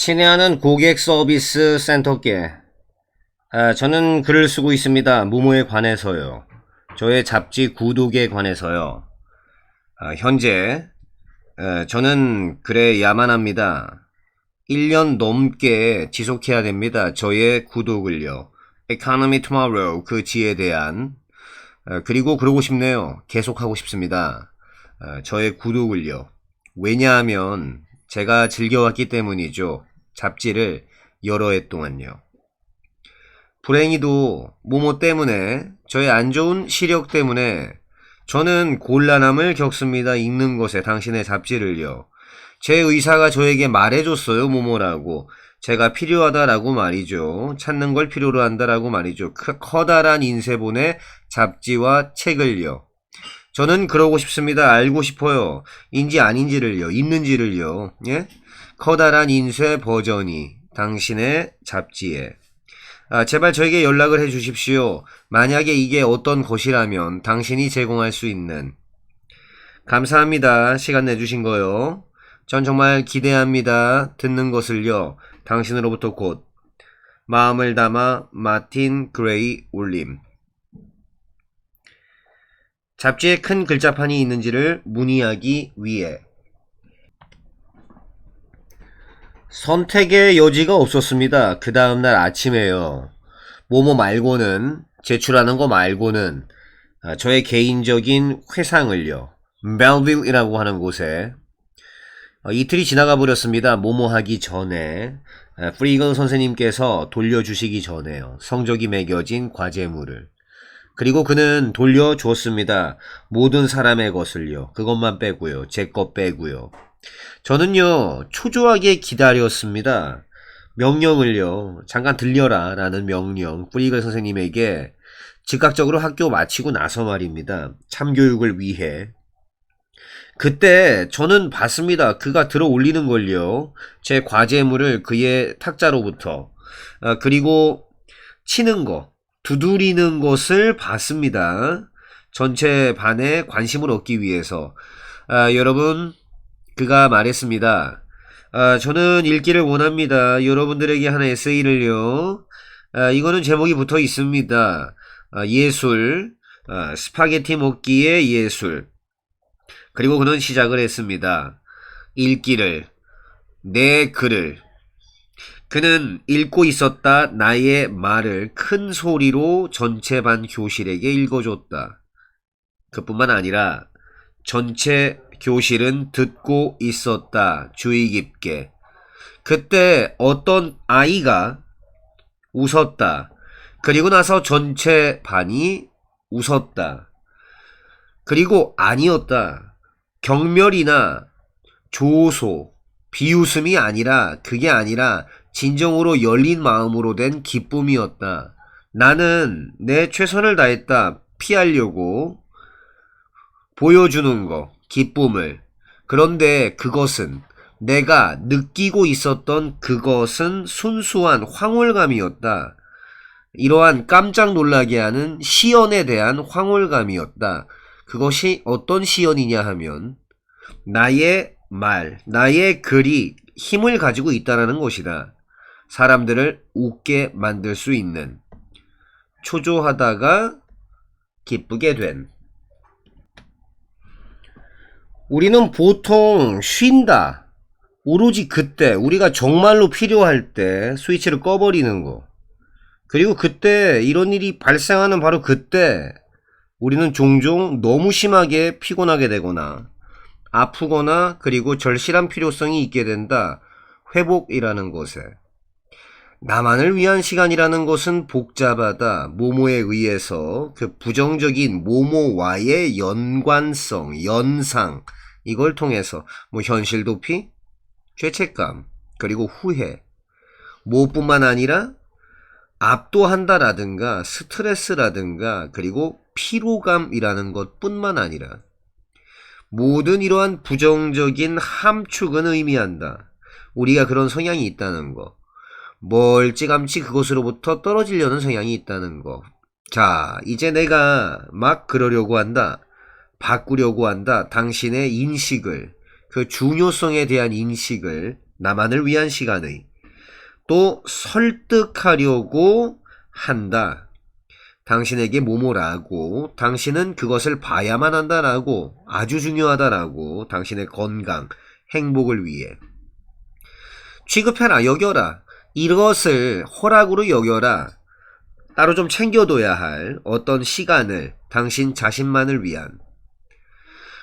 친애하는 고객 서비스 센터께 아, 저는 글을 쓰고 있습니다. 무모에 관해서요. 저의 잡지 구독에 관해서요. 아, 현재 에, 저는 글에 야만합니다. 1년 넘게 지속해야 됩니다. 저의 구독을요. Economy Tomorrow 그 지에 대한 어, 그리고 그러고 싶네요. 계속하고 싶습니다. 어, 저의 구독을요. 왜냐하면 제가 즐겨왔기 때문이죠. 잡지를 여러 해 동안요. 불행히도 모모 때문에 저의 안 좋은 시력 때문에 저는 곤란함을 겪습니다. 읽는 것에 당신의 잡지를요. 제 의사가 저에게 말해줬어요. 모모라고. 제가 필요하다라고 말이죠. 찾는 걸 필요로 한다라고 말이죠. 크- 커다란 인쇄본의 잡지와 책을요. 저는 그러고 싶습니다. 알고 싶어요. 인지 아닌지를요. 있는지를요. 예? 커다란 인쇄 버전이 당신의 잡지에. 아, 제발 저에게 연락을 해 주십시오. 만약에 이게 어떤 것이라면 당신이 제공할 수 있는. 감사합니다. 시간 내주신 거요. 전 정말 기대합니다. 듣는 것을요. 당신으로부터 곧. 마음을 담아 마틴 그레이 올림. 잡지에 큰 글자판이 있는지를 문의하기 위해. 선택의 여지가 없었습니다. 그 다음날 아침에요. 모모 말고는, 제출하는 거 말고는, 아, 저의 개인적인 회상을요. 멜빌이라고 하는 곳에, 어, 이틀이 지나가 버렸습니다. 모모 하기 전에, 아, 프리건 선생님께서 돌려주시기 전에요. 성적이 매겨진 과제물을. 그리고 그는 돌려주었습니다. 모든 사람의 것을요. 그것만 빼고요. 제 것 빼고요. 저는요, 초조하게 기다렸습니다. 명령을요, 잠깐 들려라 라는 명령, 뿌리글 선생님에게 즉각적으로 학교 마치고 나서 말입니다. 참교육을 위해. 그때 저는 봤습니다. 그가 들어 올리는 걸요. 제 과제물을 그의 탁자로부터. 아, 그리고 치는 거, 두드리는 것을 봤습니다. 전체 반에 관심을 얻기 위해서. 아, 여러분, 그가 말했습니다. 아, 저는 읽기를 원합니다. 여러분들에게 하나 에세이를요. 아, 이거는 제목이 붙어 있습니다. 아, 예술, 아, 스파게티 먹기의 예술. 그리고 그는 시작을 했습니다. 읽기를, 내 글을. 그는 읽고 있었다 나의 말을 큰 소리로 전체 반 교실에게 읽어줬다. 그뿐만 아니라 전체 교실은 듣고 있었다. 주의 깊게. 그때 어떤 아이가 웃었다. 그리고 나서 전체 반이 웃었다. 그리고 아니었다. 경멸이나 조소, 비웃음이 아니라 그게 아니라 진정으로 열린 마음으로 된 기쁨이었다. 나는 내 최선을 다했다. 피하려고 보여주는 거, 기쁨을. 그런데 그것은 내가 느끼고 있었던 그것은 순수한 황홀감이었다. 이러한 깜짝 놀라게 하는 시연에 대한 황홀감이었다. 그것이 어떤 시연이냐 하면 나의 말, 나의 글이 힘을 가지고 있다는 것이다. 사람들을 웃게 만들 수 있는 초조하다가 기쁘게 된 우리는 보통 쉰다. 오로지 그때 우리가 정말로 필요할 때 스위치를 꺼버리는 거. 그리고 그때 이런 일이 발생하는 바로 그때 우리는 종종 너무 심하게 피곤하게 되거나 아프거나 그리고 절실한 필요성이 있게 된다. 회복이라는 것에. 나만을 위한 시간이라는 것은 복잡하다. 모모에 의해서 그 부정적인 모모와의 연관성, 연상, 이걸 통해서 뭐 현실 도피, 죄책감, 그리고 후회, 무엇뿐만 아니라 압도한다라든가 스트레스라든가 그리고 피로감이라는 것뿐만 아니라 모든 이러한 부정적인 함축은 의미한다. 우리가 그런 성향이 있다는 거. 멀찌감치 그것으로부터 떨어지려는 성향이 있다는 거. 자, 이제 내가 막 그러려고 한다. 바꾸려고 한다. 당신의 인식을, 그 중요성에 대한 인식을 나만을 위한 시간의 또 설득하려고 한다. 당신에게 뭐뭐라고, 당신은 그것을 봐야만 한다라고, 아주 중요하다라고, 당신의 건강, 행복을 위해. 취급해라, 여겨라. 이것을 허락으로 여겨라. 따로 좀 챙겨둬야 할 어떤 시간을 당신 자신만을 위한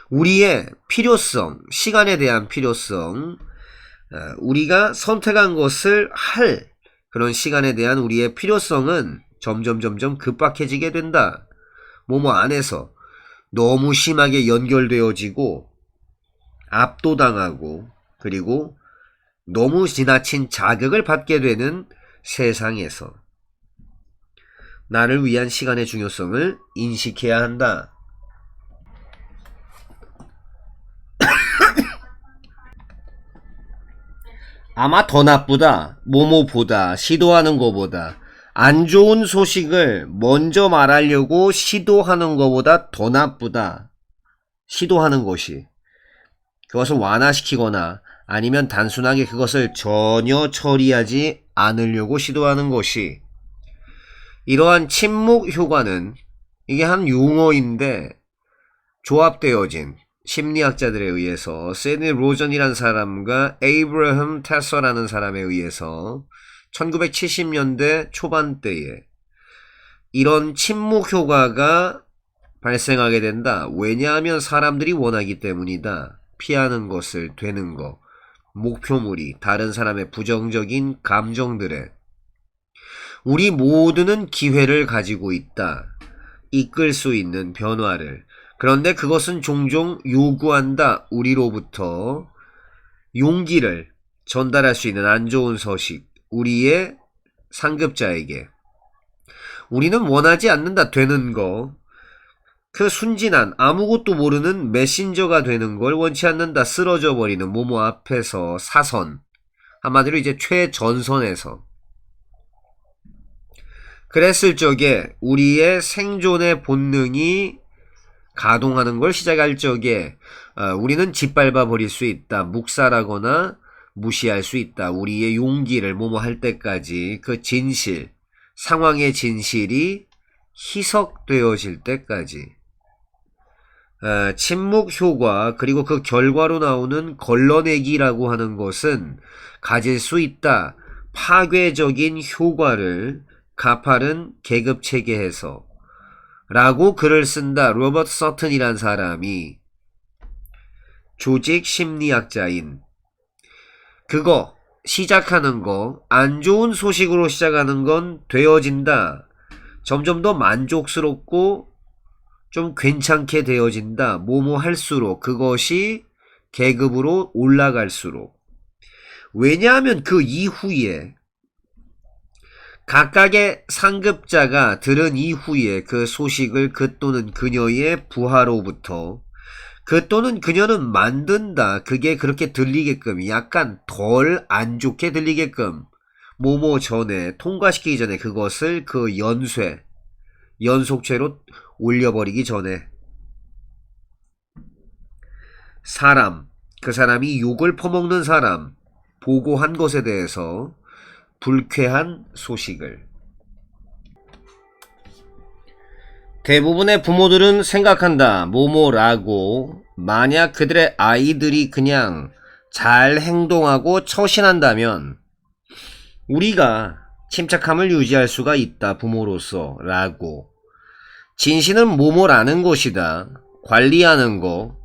우리의 필요성, 시간에 대한 필요성, 어, 우리가 선택한 것을 할 그런 시간에 대한 우리의 필요성은 점점 점점 급박해지게 된다. 뭐뭐 안에서 너무 심하게 연결되어지고 압도당하고 그리고 너무 지나친 자극을 받게 되는 세상에서 나를 위한 시간의 중요성을 인식해야 한다. 아마 더 나쁘다. 뭐뭐보다 시도하는 것보다 안 좋은 소식을 먼저 말하려고 시도하는 것보다 더 나쁘다. 시도하는 것이 그것을 완화시키거나 아니면 단순하게 그것을 전혀 처리하지 않으려고 시도하는 것이 이러한 침묵 효과는 이게 한 용어인데 조합되어진 심리학자들에 의해서 세니 로전이라는 사람과 에이브러햄 테서라는 사람에 의해서 1970년대 초반대에 이런 침묵 효과가 발생하게 된다. 왜냐하면 사람들이 원하기 때문이다. 피하는 것을 되는 것. 목표물이 다른 사람의 부정적인 감정들에 우리 모두는 기회를 가지고 있다. 이끌 수 있는 변화를. 그런데 그것은 종종 요구한다. 우리로부터 용기를 전달할 수 있는 안 좋은 소식. 우리의 상급자에게. 우리는 원하지 않는다. 되는 거. 그 순진한 아무것도 모르는 메신저가 되는 걸 원치 않는다. 쓰러져 버리는 모모 앞에서 사선. 한마디로 이제 최전선에서. 그랬을 적에 우리의 생존의 본능이 가동하는 걸 시작할 적에 어, 우리는 짓밟아 버릴 수 있다. 묵살하거나 무시할 수 있다. 우리의 용기를 뭐뭐 할 때까지 그 진실, 상황의 진실이 희석되어질 때까지 어, 침묵 효과 그리고 그 결과로 나오는 걸러내기라고 하는 것은 가질 수 있다. 파괴적인 효과를 가파른 계급 체계에서 라고 글을 쓴다. 로버트 서튼이란 사람이 조직 심리학자인 그거 시작하는 거 안 좋은 소식으로 시작하는 건 되어진다. 점점 더 만족스럽고 좀 괜찮게 되어진다. 뭐뭐 할수록 그것이 계급으로 올라갈수록 왜냐하면 그 이후에 각각의 상급자가 들은 이후에 그 소식을 그 또는 그녀의 부하로부터 그 또는 그녀는 만든다. 그게 그렇게 들리게끔 약간 덜 안 좋게 들리게끔 뭐뭐 전에 통과시키기 전에 그것을 그 연쇄 연속체로 올려버리기 전에 사람 그 사람이 욕을 퍼먹는 사람 보고한 것에 대해서 불쾌한 소식을 대부분의 부모들은 생각한다. 모모라고 만약 그들의 아이들이 그냥 잘 행동하고 처신한다면 우리가 침착함을 유지할 수가 있다. 부모로서 라고 진실은 모모라는 것이다. 관리하는 거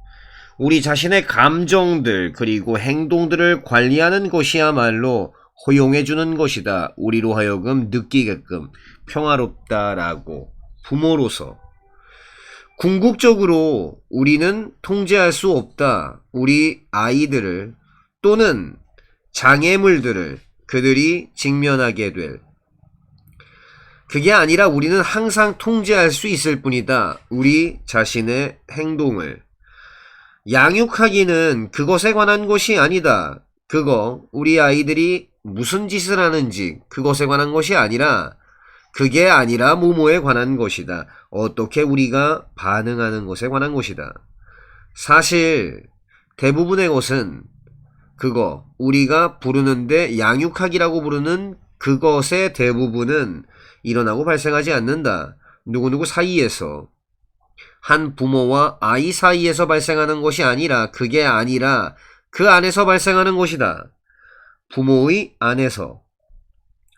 우리 자신의 감정들 그리고 행동들을 관리하는 것이야말로 허용해 주는 것이다. 우리로 하여금 느끼게끔 평화롭다라고 부모로서 궁극적으로 우리는 통제할 수 없다. 우리 아이들을 또는 장애물들을 그들이 직면하게 될 그게 아니라 우리는 항상 통제할 수 있을 뿐이다. 우리 자신의 행동을 양육하기는 그것에 관한 것이 아니다. 그거 우리 아이들이 무슨 짓을 하는지 그것에 관한 것이 아니라 그게 아니라 모모에 관한 것이다. 어떻게 우리가 반응하는 것에 관한 것이다. 사실 대부분의 것은 그거 우리가 부르는데 양육학이라고 부르는 그것의 대부분은 일어나고 발생하지 않는다. 누구누구 사이에서 한 부모와 아이 사이에서 발생하는 것이 아니라 그게 아니라 그 안에서 발생하는 것이다. 부모의 안에서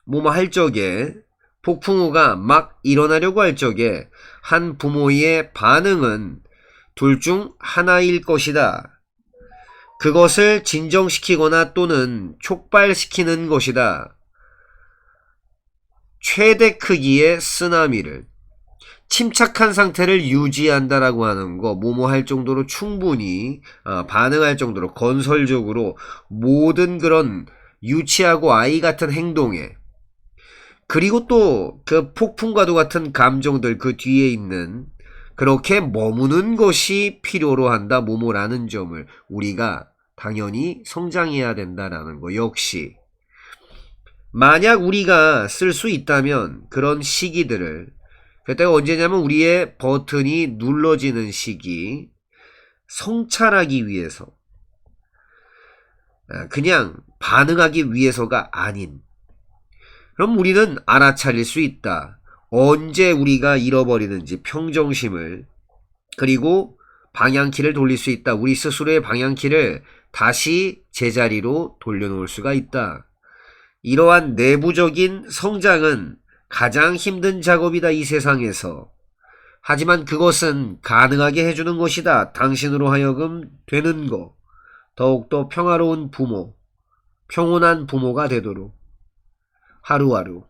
뭐뭐 할 적에 폭풍우가 막 일어나려고 할 적에 한 부모의 반응은 둘 중 하나일 것이다. 그것을 진정시키거나 또는 촉발시키는 것이다. 최대 크기의 쓰나미를 침착한 상태를 유지한다라고 하는 거, 뭐뭐 할 정도로 충분히 어, 반응할 정도로 건설적으로 모든 그런 유치하고 아이 같은 행동에 그리고 또 그 폭풍과도 같은 감정들 그 뒤에 있는 그렇게 머무는 것이 필요로 한다 모모라는 점을 우리가 당연히 성장해야 된다라는 거. 역시 만약 우리가 쓸 수 있다면 그런 시기들을 그때가 언제냐면 우리의 버튼이 눌러지는 시기 성찰하기 위해서. 아, 그냥 반응하기 위해서가 아닌 그럼 우리는 알아차릴 수 있다. 언제 우리가 잃어버리는지 평정심을 그리고 방향키를 돌릴 수 있다. 우리 스스로의 방향키를 다시 제자리로 돌려놓을 수가 있다. 이러한 내부적인 성장은 가장 힘든 작업이다 이 세상에서. 하지만 그것은 가능하게 해주는 것이다. 당신으로 하여금 되는 거. 더욱더 평화로운 부모, 평온한 부모가 되도록. 하루하루.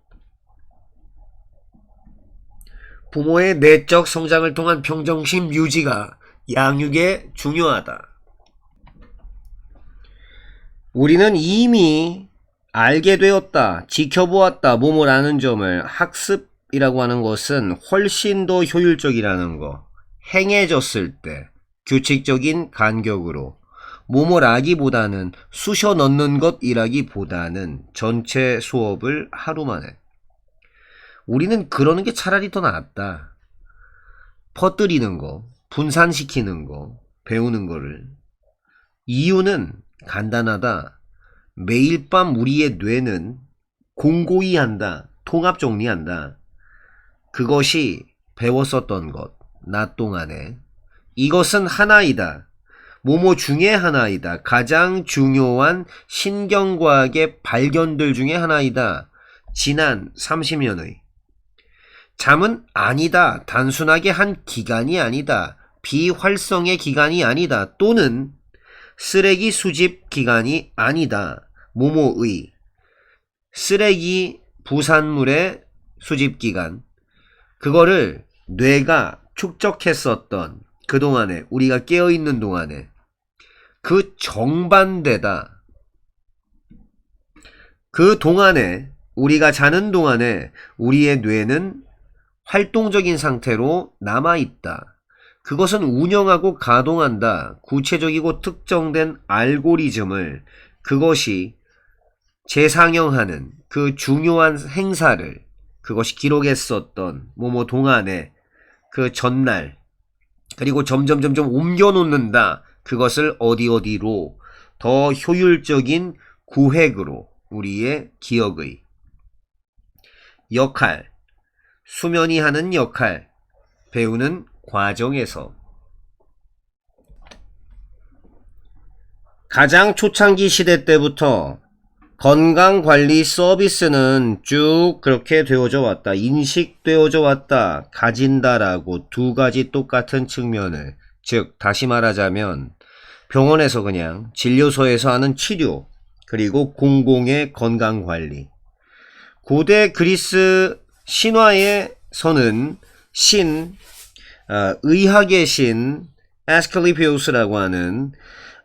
부모의 내적 성장을 통한 평정심 유지가 양육에 중요하다. 우리는 이미 알게 되었다, 지켜보았다, 뭐뭐라는 점을 학습이라고 하는 것은 훨씬 더 효율적이라는 거. 행해졌을 때 규칙적인 간격으로 뭐뭐라기보다는 쑤셔 넣는 것이라기보다는 전체 수업을 하루 만에 우리는 그러는 게 차라리 더 낫다. 퍼뜨리는 거, 분산시키는 거, 배우는 거를. 이유는 간단하다. 매일 밤 우리의 뇌는 공고히 한다. 통합 정리한다. 그것이 배웠었던 것, 낮 동안에. 이것은 하나이다. 모모 중에 하나이다. 가장 중요한 신경과학의 발견들 중에 하나이다. 지난 30년의. 잠은 아니다. 단순하게 한 기간이 아니다. 비활성의 기간이 아니다. 또는 쓰레기 수집 기간이 아니다. 모모의 쓰레기 부산물의 수집 기간. 그거를 뇌가 축적했었던 그동안에 우리가 깨어있는 동안에 그 정반대다. 그 동안에 우리가 자는 동안에 우리의 뇌는 활동적인 상태로 남아 있다. 그것은 운영하고 가동한다. 구체적이고 특정된 알고리즘을 그것이 재상영하는 그 중요한 행사를 그것이 기록했었던 뭐뭐 동안에 그 전날 그리고 점점 점점 옮겨 놓는다. 그것을 어디 어디로 더 효율적인 구획으로 우리의 기억의 역할 수면이 하는 역할, 배우는 과정에서 가장 초창기 시대 때부터 건강관리 서비스는 쭉 그렇게 되어져 왔다. 인식되어져 왔다. 가진다라고 두 가지 똑같은 측면을, 즉, 다시 말하자면, 병원에서 그냥 진료소에서 하는 치료, 그리고 공공의 건강 관리. 고대 그리스 신화에서는 신, 어, 의학의 신 에스클리피우스라고 하는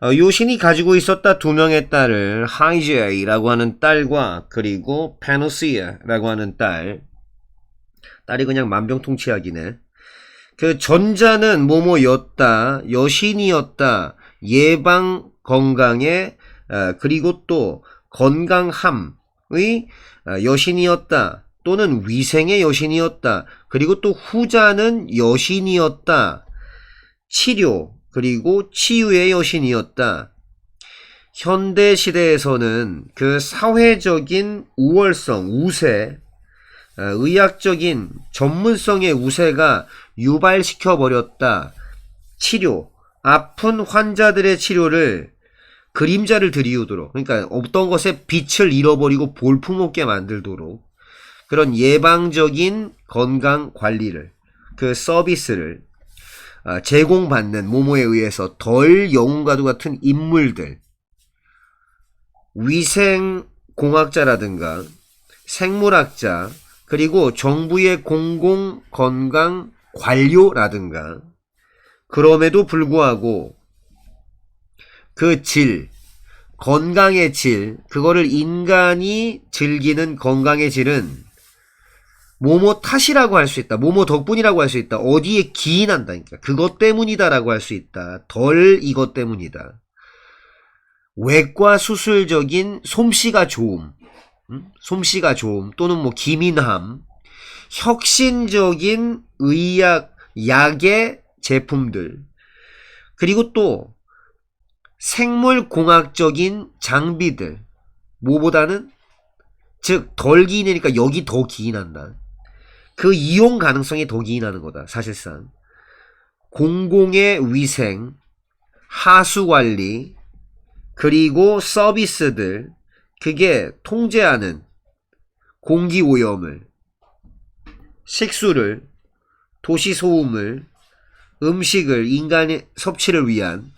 어, 요 신이 가지고 있었다 두 명의 딸을 하이제이라고 하는 딸과 그리고 페노시아라고 하는 딸 딸이 그냥 만병통치약이네 그 전자는 뭐뭐였다 여신이었다 예방 건강에 어, 그리고 또 건강함의 어, 여신이었다 또는 위생의 여신이었다. 그리고 또 후자는 여신이었다. 치료, 그리고 치유의 여신이었다. 현대 시대에서는 그 사회적인 우월성, 우세, 어, 의학적인 전문성의 우세가 유발시켜 버렸다. 치료, 아픈 환자들의 치료를 그림자를 들이우도록, 그러니까 어떤 것에 빛을 잃어버리고 볼품없게 만들도록 그런 예방적인 건강 관리를, 그 서비스를 아, 제공받는 모모에 의해서 덜 영웅과도 같은 인물들, 위생 공학자라든가 생물학자, 그리고 정부의 공공 건강 관료라든가 그럼에도 불구하고 그 질, 건강의 질, 그거를 인간이 즐기는 건강의 질은 모모 탓이라고 할 수 있다. 모모 덕분이라고 할 수 있다. 어디에 기인한다니까. 그것 때문이다라고 할 수 있다. 덜 이것 때문이다. 외과 수술적인 솜씨가 좋음, 음? 솜씨가 좋음 또는 뭐 기민함, 혁신적인 의학 약의 제품들 그리고 또 생물공학적인 장비들 뭐보다는 즉 덜 기인하니까 여기 더 기인한다. 그 이용 가능성이 더 기인하는 거다. 사실상 공공의 위생, 하수 관리 그리고 서비스들 그게 통제하는 공기 오염을 식수를 도시 소음을 음식을 인간의 섭취를 위한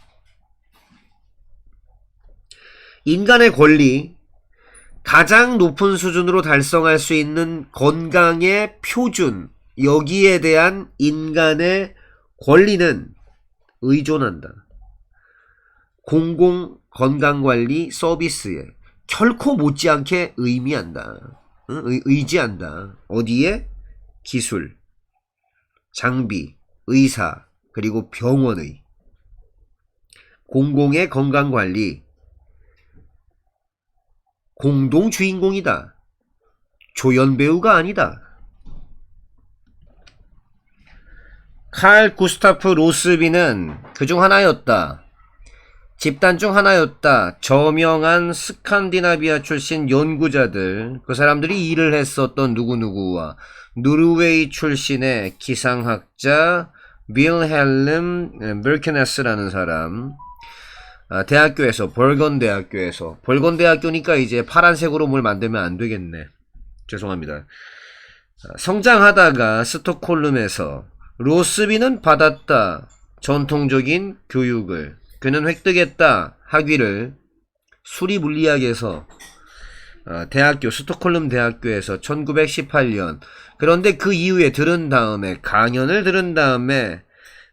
인간의 권리 가장 높은 수준으로 달성할 수 있는 건강의 표준 여기에 대한 인간의 권리는 의존한다. 공공 건강관리 서비스에 결코 못지않게 의미한다. 응? 의, 의지한다. 어디에? 기술, 장비, 의사, 그리고 병원의 공공의 건강관리 공동 주인공이다. 조연 배우가 아니다. 칼 구스타프 로스비는 그중 하나였다. 집단 중 하나였다. 저명한 스칸디나비아 출신 연구자들, 그 사람들이 일을 했었던 누구누구와 노르웨이 출신의 기상학자 빌헬름 berkenes라는 사람, 아, 대학교에서 벌건 대학교에서 벌건 대학교니까 이제 파란색으로 뭘 만들면 안 되겠네. 죄송합니다. 아, 성장하다가 스톡홀름에서 로스비는 받았다. 전통적인 교육을 그는 획득했다. 학위를 수리 물리학에서 어, 대학교 스톡홀름 대학교에서 1918년 그런데 그 이후에 들은 다음에 강연을 들은 다음에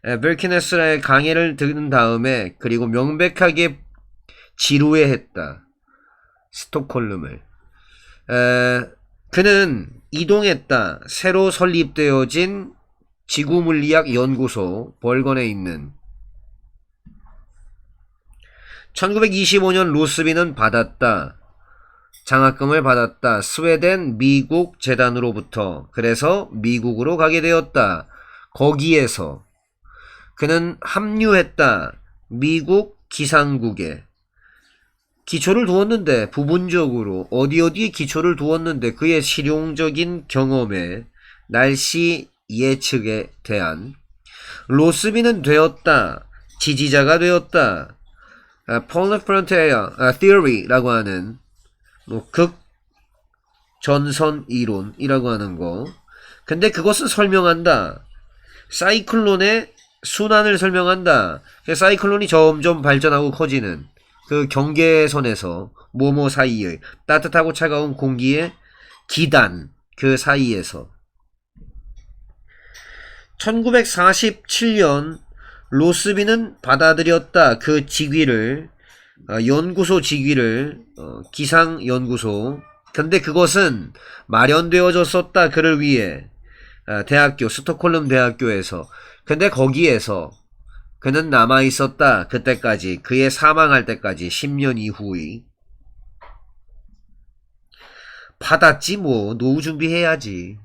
벨키네스라의 강의를 들은 다음에 그리고 명백하게 지루해했다. 스톡홀름을. 에, 그는 이동했다. 새로 설립되어진 지구물리학 연구소 벌건에 있는 1925년 로스비는 받았다. 장학금을 받았다. 스웨덴 미국 재단으로부터. 그래서 미국으로 가게 되었다. 거기에서 그는 합류했다. 미국 기상국에. 기초를 두었는데 부분적으로 어디 어디에 기초를 두었는데 그의 실용적인 경험에 날씨 예측에 대한 로스비는 되었다. 지지자가 되었다. 폴라 프론테어 theory라고 하는 뭐 극 전선 이론이라고 하는 거. 근데 그것은 설명한다. 사이클론의 순환을 설명한다. 그 사이클론이 점점 발전하고 커지는 그 경계선에서 뭐뭐 사이의 따뜻하고 차가운 공기의 기단 그 사이에서 1947년 로스비는 받아들였다. 그 직위를 어, 연구소 직위를 어, 기상연구소 근데 그것은 마련되어졌었다. 그를 위해 어, 대학교 스톡홀름 대학교에서 근데 거기에서 그는 남아 있었다. 그때까지 그의 사망할 때까지 10년 이후의 받았지 뭐 노후 준비해야지.